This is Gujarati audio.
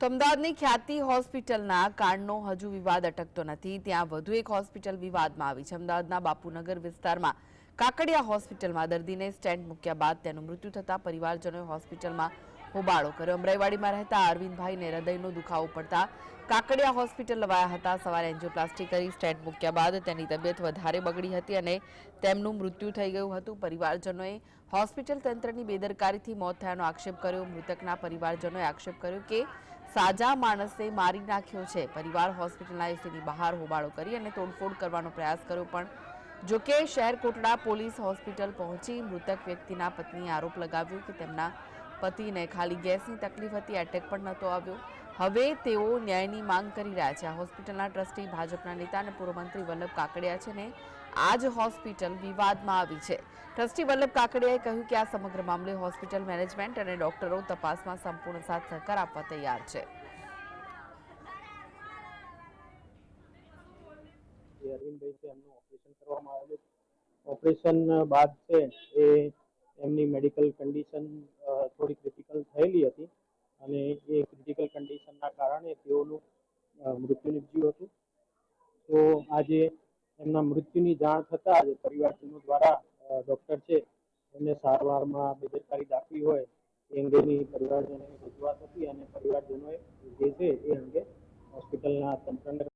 તો અમદાવાદની ખ્યાતિ હોસ્પિટલના કાંડનો હજુ વિવાદ અટકતો નથી. ત્યાં વધુ એક હોસ્પિટલ વિવાદમાં આવી છે. અમદાવાદના બાપુનગર વિસ્તારમાં કાકડિયા હોસ્પિટલમાં દર્દીને સ્ટેન્ડ મૂક્યા બાદ તેનું મૃત્યુ થતાં પરિવારજનોએ હોસ્પિટલમાં હોબાળો કર્યો. અમરાઈવાડીમાં રહેતા અરવિંદભાઈને હૃદયનો દુખાવો પડતા કાકડિયા હોસ્પિટલ લવાયા હતા. સવારે એન્જિયોપ્લાસ્ટી કરી સ્ટેન્ટ મૂક્યા બાદ તેની તબિયત વધારે બગડી હતી અને તેમનું મૃત્યુ થઈ ગયું હતું. પરિવારજનોએ હોસ્પિટલ તંત્રની બેદરકારીથી મોત થયાનો આક્ષેપ કર્યો. મૃતકના પરિવારજનોએ આક્ષેપ કર્યો કે સાજા માણસે મારી નાખ્યો છે. પરિવાર હોસ્પિટલના એસીની બહાર હોબાળો કરી અને તોડફોડ કરવાનો પ્રયાસ કર્યો. પણ જોકે શહેર કોટડા પોલીસ હોસ્પિટલ પહોંચી મૃતક વ્યક્તિના પત્નીએ આરોપ લગાવ્યો કે તેમના પતિને ખાલી ગેસની તકલીફ હતી, એટેક પણ નહોતો આવ્યો. હવે તેઓ ન્યાયની માંગ કરી રહ્યા છે. આ હોસ્પિટલના ટ્રસ્ટી ભાજપના નેતા અને પૂર્વ મંત્રી વલ્લભ કાકડિયા છે ને આ જ હોસ્પિટલ વિવાદમાં આવી છે. ટ્રસ્ટી વલ્લભ કાકડિયાએ કહ્યું કે આ સમગ્ર મામલે હોસ્પિટલ મેનેજમેન્ટ અને ડોક્ટરો તપાસમાં સંપૂર્ણ સાથ સહકાર આપવા તૈયાર છે. અરવિંદભાઈ છે, એમનું ઓપરેશન કરવામાં આવેલું ઓપરેશન બાદ છે એ એમની મેડિકલ કન્ડિશન થોડી ક્રિટિકલ થયેલી હતી અને એ ક્રિટિકલ કન્ડિશનના કારણે તેઓનું મૃત્યુ નીપજ્યું હતું. તો આજે એમના મૃત્યુની જાણ થતાં જ પરિવારજનો દ્વારા ડૉક્ટર છે, એમને સારવારમાં બેદરકારી દાખવી હોય એ અંગેની પરિવારજનોની રજૂઆત હતી અને પરિવારજનોએ જે છે એ અંગે હોસ્પિટલના તંત્રને